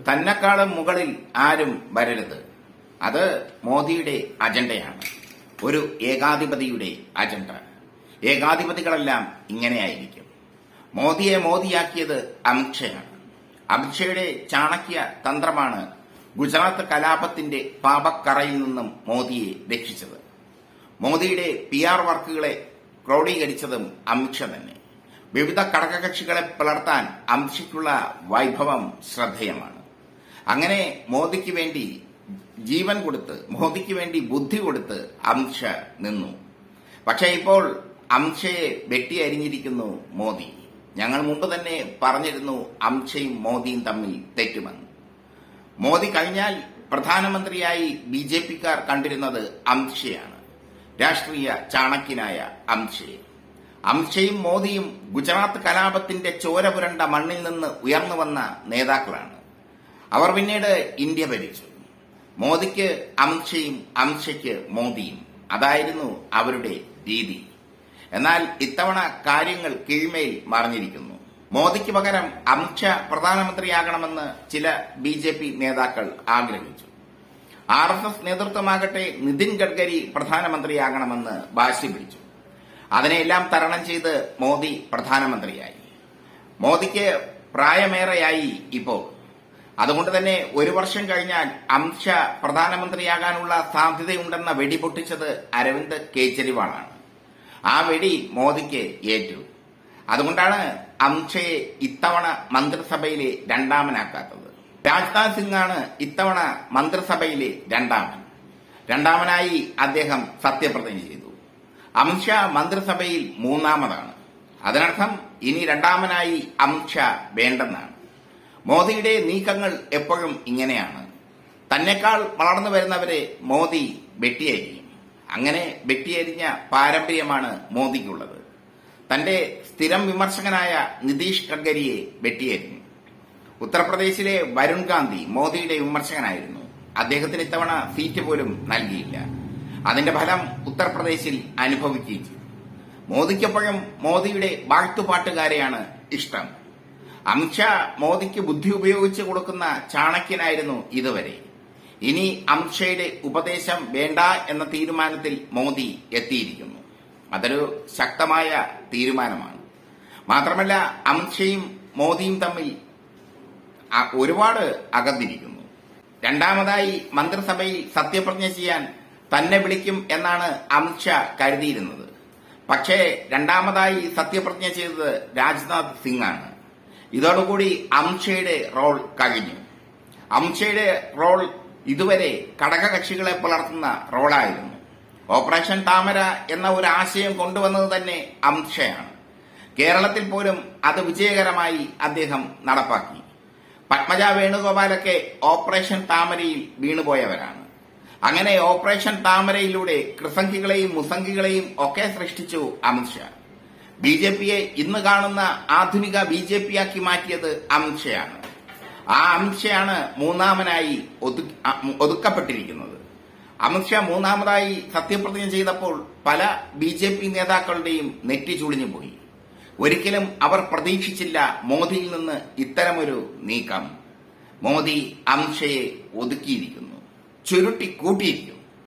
തന്നെക്കാളും മുകളിൽ ആരും വരരുത്. അത് മോദിയുടെ അജണ്ടയാണ്. ഒരു ഏകാധിപതിയുടെ അജണ്ട. ഏകാധിപതികളെല്ലാം ഇങ്ങനെയായിരിക്കും. മോദിയെ മോദിയാക്കിയത് അമിത്ഷയാണ്. അമിത്ഷയുടെ ചാണക്യ തന്ത്രമാണ് ഗുജറാത്ത് കലാപത്തിന്റെ പാപക്കറയിൽ നിന്നും മോദിയെ രക്ഷിച്ചത്. മോദിയുടെ പി ആർ വർക്കുകളെ ക്രോഡീകരിച്ചതും അമിത്ഷ തന്നെ. വിവിധ ഘടകകക്ഷികളെ പിളർത്താൻ അമിത്ഷയ്ക്കുള്ള വൈഭവം ശ്രദ്ധേയമാണ്. അങ്ങനെ മോദിക്ക് വേണ്ടി ജീവൻ കൊടുത്ത് മോദിക്ക് വേണ്ടി ബുദ്ധി കൊടുത്ത് അമിത്ഷ നിന്നു. പക്ഷേ ഇപ്പോൾ അമിത്ഷയെ വെട്ടിയരിഞ്ഞിരിക്കുന്നു മോദി. ഞങ്ങൾ മുമ്പ് തന്നെ പറഞ്ഞിരുന്നു അമിത്ഷയും മോദിയും തമ്മിൽ തെറ്റുമെന്ന്. മോദി കഴിഞ്ഞാൽ പ്രധാനമന്ത്രിയായി ബി ജെ പിക്കാർ കണ്ടിരുന്നത് അമിത്ഷയാണ് രാഷ്ട്രീയ ചാണക്യനായ അമിത്ഷയെ അമിത്ഷയും മോദിയും ഗുജറാത്ത് കലാപത്തിന്റെ ചോര പുരണ്ട മണ്ണിൽ നിന്ന് ഉയർന്നു വന്ന നേതാക്കളാണ്. അവർ പിന്നീട് ഇന്ത്യ ഭരിച്ചു. മോദിക്ക് അമിത്ഷയും അമിത്ഷയ്ക്ക് മോദിയും. അതായിരുന്നു അവരുടെ രീതി. എന്നാൽ ഇത്തവണ കാര്യങ്ങൾ കീഴ്മേൽ മറിഞ്ഞിരിക്കുന്നു. മോദിക്ക് പകരം അമിത്ഷാ പ്രധാനമന്ത്രിയാകണമെന്ന് ചില ബി ജെ പി നേതാക്കൾ ആഗ്രഹിച്ചു. ആർ എസ് എസ് നേതൃത്വമാകട്ടെ നിതിൻ ഗഡ്കരി പ്രധാനമന്ത്രിയാകണമെന്ന് വാശി പിടിച്ചു. അതിനെയെല്ലാം തരണം ചെയ്ത് മോദി പ്രധാനമന്ത്രിയായി. മോദിക്ക് പ്രായമേറെയായി ഇപ്പോൾ. അതുകൊണ്ട് തന്നെ ഒരു വർഷം കഴിഞ്ഞാൽ അമിത്ഷാ പ്രധാനമന്ത്രിയാകാനുള്ള സാധ്യതയുണ്ടെന്ന വെടി പൊട്ടിച്ചത് അരവിന്ദ് കെജ്രിവാളാണ്. ആ വെടി മോദിക്ക് ഏറ്റു. അതുകൊണ്ടാണ് അമിത്ഷയെ ഇത്തവണ മന്ത്രിസഭയിലെ രണ്ടാമനാക്കാത്തത്. രാജ്നാഥ് സിംഗാണ് ഇത്തവണ മന്ത്രിസഭയിലെ രണ്ടാമൻ. രണ്ടാമനായി അദ്ദേഹം സത്യപ്രതിജ്ഞ ചെയ്തു. അമിത്ഷാ മന്ത്രിസഭയിൽ മൂന്നാമതാണ്. അതിനർത്ഥം ഇനി രണ്ടാമനായി അമിത്ഷാ വേണ്ടെന്നാണ്. മോദിയുടെ നീക്കങ്ങൾ എപ്പോഴും ഇങ്ങനെയാണ്. തന്നെക്കാൾ വളർന്നു വരുന്നവരെ മോദി വെട്ടിയരിഞ്ഞു അങ്ങനെ വെട്ടിയരിഞ്ഞ പാരമ്പര്യമാണ് മോദിക്കുള്ളത്. തന്റെ സ്ഥിരം വിമർശകനായ നിതീഷ് ഗഡ്കരിയെ വെട്ടിയരിഞ്ഞു. ഉത്തർപ്രദേശിലെ വരുൺ ഗാന്ധി മോദിയുടെ വിമർശകനായിരുന്നു. അദ്ദേഹത്തിന് ഇത്തവണ സീറ്റ് പോലും നൽകിയില്ല. അതിന്റെ ഫലം ഉത്തർപ്രദേശിൽ അനുഭവിക്കുകയും ചെയ്തു. മോദിക്കപ്പോഴും മോദിയുടെ വാഴ്ത്തുപാട്ടുകാരെയാണ് ഇഷ്ടം. അമിത്ഷാ മോദിക്ക് ബുദ്ധി ഉപയോഗിച്ച് കൊടുക്കുന്ന ചാണക്യനായിരുന്നു ഇതുവരെ. ഇനി അമിത്ഷയുടെ ഉപദേശം വേണ്ട എന്ന തീരുമാനത്തിൽ മോദി എത്തിയിരിക്കുന്നു. അതൊരു ശക്തമായ തീരുമാനമാണ്. മാത്രമല്ല അമിത്ഷയും മോദിയും തമ്മിൽ ഒരുപാട് അകന്നിരിക്കുന്നു. രണ്ടാമതായി മന്ത്രിസഭയിൽ സത്യപ്രതിജ്ഞ ചെയ്യാൻ തന്നെ വിളിക്കും എന്നാണ് അമിത്ഷാ കരുതിയിരുന്നത്. പക്ഷേ രണ്ടാമതായി സത്യപ്രതിജ്ഞ ചെയ്തത് രാജ്നാഥ് സിംഗ് ആണ് ഇതോടുകൂടി അംഷയുടെ റോൾ കഴിഞ്ഞു. അംഷയുടെ റോൾ ഇതുവരെ ഘടകകക്ഷികളെ പുലർത്തുന്ന റോളായിരുന്നു. ഓപ്പറേഷൻ താമര എന്ന ഒരു ആശയം കൊണ്ടുവന്നത് തന്നെ അംഷയാണ് കേരളത്തിൽ പോലും അത് വിജയകരമായി അദ്ദേഹം നടപ്പാക്കി. പത്മജ വേണുഗോപാലൊക്കെ ഓപ്പറേഷൻ താമരയിൽ വീണുപോയവരാണ്. അങ്ങനെ ഓപ്പറേഷൻ താമരയിലൂടെ കൃസംഖികളെയും മുസംഖികളെയും ഒക്കെ സൃഷ്ടിച്ചു അമിത്ഷാ. ബി ജെ പിയെ ഇന്ന് കാണുന്ന ആധുനിക ബി ജെ പി ആക്കി മാറ്റിയത് അംശയാണ് ആ അംശയാണ് മൂന്നാമനായി ഒതുക്കപ്പെട്ടിരിക്കുന്നത്. അമിത്ഷാ മൂന്നാമതായി സത്യപ്രതിജ്ഞ ചെയ്തപ്പോൾ പല ബി ജെ പി നേതാക്കളുടെയും നെറ്റി ചുളിഞ്ഞു പോയി. ഒരിക്കലും അവർ പ്രതീക്ഷിച്ചില്ല മോദിയിൽ നിന്ന് ഇത്തരമൊരു നീക്കം. മോദി അമിത്ഷയെ ഒതുക്കിയിരിക്കുന്നു. ചുരുട്ടി കൂട്ടിയിരിക്കുന്നു.